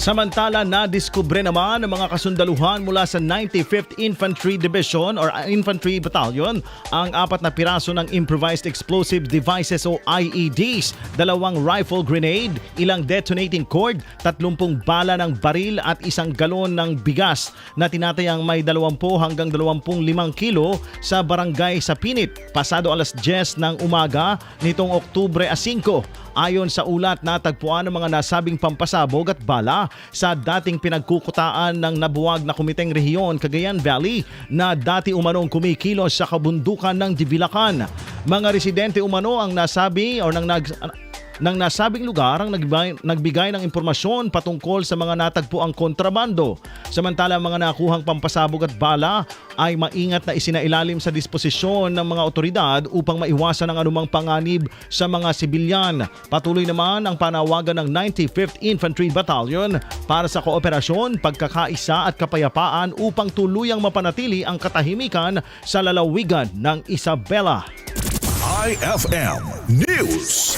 Samantala, na-discover naman ng mga kasundaluhan mula sa 95th Infantry Division or Infantry Battalion ang apat na piraso ng Improvised Explosive Devices o IEDs, dalawang rifle grenade, ilang detonating cord, 30 bala ng baril at isang galon ng bigas na tinatayang may 20 hanggang 25 kilo sa barangay sa Pinit pasado alas 10 ng umaga nitong Oktubre 5. Ayon sa ulat, natagpuan ng mga nasabing pampasabog at bala sa dating pinagkukutaan ng nabuwag na Komiteng Rehiyon Cagayan Valley na dati umanong kumikilos sa kabundukan ng Divilacan. Mga residente umano ang nasabi o nang nag ng nasabing lugar ang nagbigay, nagbigay ng impormasyon patungkol sa mga natagpuang kontrabando. Samantala ang mga nakuhang pampasabog at bala ay maingat na isinailalim sa disposisyon ng mga otoridad upang maiwasan ang anumang panganib sa mga sibilyan. Patuloy naman ang panawagan ng 95th Infantry Battalion para sa kooperasyon, pagkakaisa at kapayapaan upang tuluyang mapanatili ang katahimikan sa lalawigan ng Isabela. IFM News.